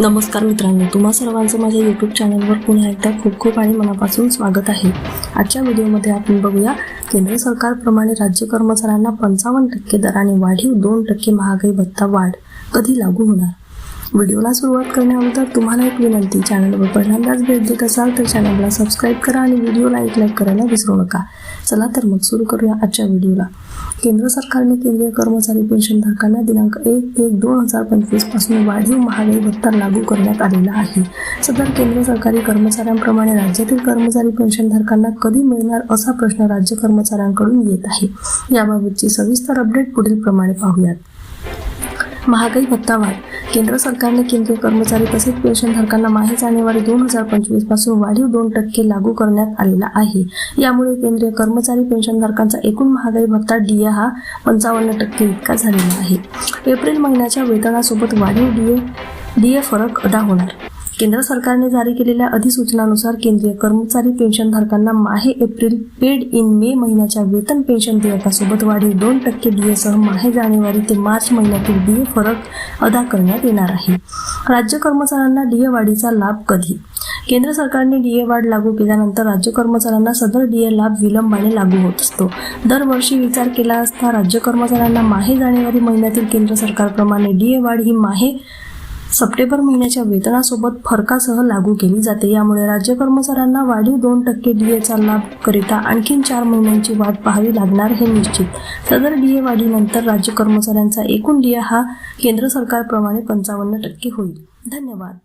नमस्कार मित्रांनो तुम्हा सर्वांचं माझ्या यूट्यूब चॅनलवर पुन्हा एकदा खूप खूप आणि मनापासून स्वागत आहे. आजच्या व्हिडिओमध्ये आपण बघूया केंद्र सरकारप्रमाणे राज्य कर्मचाऱ्यांना पंचावन्न टक्के दराने वाढीव दोन टक्के महागाई भत्ता वाढ कधी लागू होणार? व्हिडिओला सुरुवात करण्याअगोदर तुम्हाला एक विनंती. चॅनलवर पहिल्यांदाच भेट देत असाल तर चॅनलला सबस्क्राईब करा आणि व्हिडिओला एक लाईक करायला विसरू नका. चला तर मग सुरू करूया आजच्या व्हिडिओला. केंद्र सरकारने केंद्रीय कर्मचारी पेन्शनधारकांना दिनांक एक एक दोन हजार पंचवीसपासून वाढीव महागाई भत्ता लागू करण्यात आलेला आहे. सदर केंद्र सरकारी कर्मचाऱ्यांप्रमाणे राज्यातील कर्मचारी पेन्शनधारकांना कधी मिळणार असा प्रश्न राज्य कर्मचाऱ्यांकडून येत आहे. याबाबतची सविस्तर अपडेट पुढील प्रमाणे पाहूयात. महागाई भत्ता वाढ. केंद्र सरकारने केंद्रीय कर्मचारी तसेच पेन्शनधारकांना माहे जानेवारी दोन हजार पंचवीसपासून वाढीव दोन टक्के लागू करण्यात आलेला आहे. यामुळे केंद्रीय कर्मचारी पेन्शनधारकांचा एकूण महागाई भत्ता डीए हा पंचावन्न टक्के इतका झालेला आहे. एप्रिल महिन्याच्या वेतनासोबत वाढीव डीए डीए फरक अदा होणार. केंद्र सरकारने जारी केलेल्या अधिसूचनानुसार केंद्रीय कर्मचारी पेन्शनधारकांना माहे एप्रिल पेड इन मे महिन्याच्या वेतन पेन्शन देयकासोबत वाढीव दोन टक्के डीएसह माहे जानेवारी ते मार्च महिन्यातील डीए फरक अदा करण्यात येणार आहे. राज्य कर्मचाऱ्यांना डीए वाढीचा लाभ कधी? केंद्र सरकारने डीए वाढ लागू केल्यानंतर राज्य कर्मचाऱ्यांना सदर डीए लाभ विलंबाने लागू होत असतो. दरवर्षी विचार केला असता राज्य कर्मचाऱ्यांना माहे जानेवारी महिन्यातील केंद्र सरकारप्रमाणे डीए वाढ ही माहे सप्टेंबर महिन्याच्या वेतनासोबत फरकासह लागू केली जाते. यामुळे राज्य कर्मचाऱ्यांना वाढीव दोन टक्के डीएचा लाभ करिता आणखीन चार महिन्यांची वाट पाहावी लागणार हे निश्चित. सदर डीए वाढीनंतर राज्य कर्मचाऱ्यांचा एकूण डीए हा केंद्र सरकारप्रमाणे पंचावन्न टक्के होईल. धन्यवाद.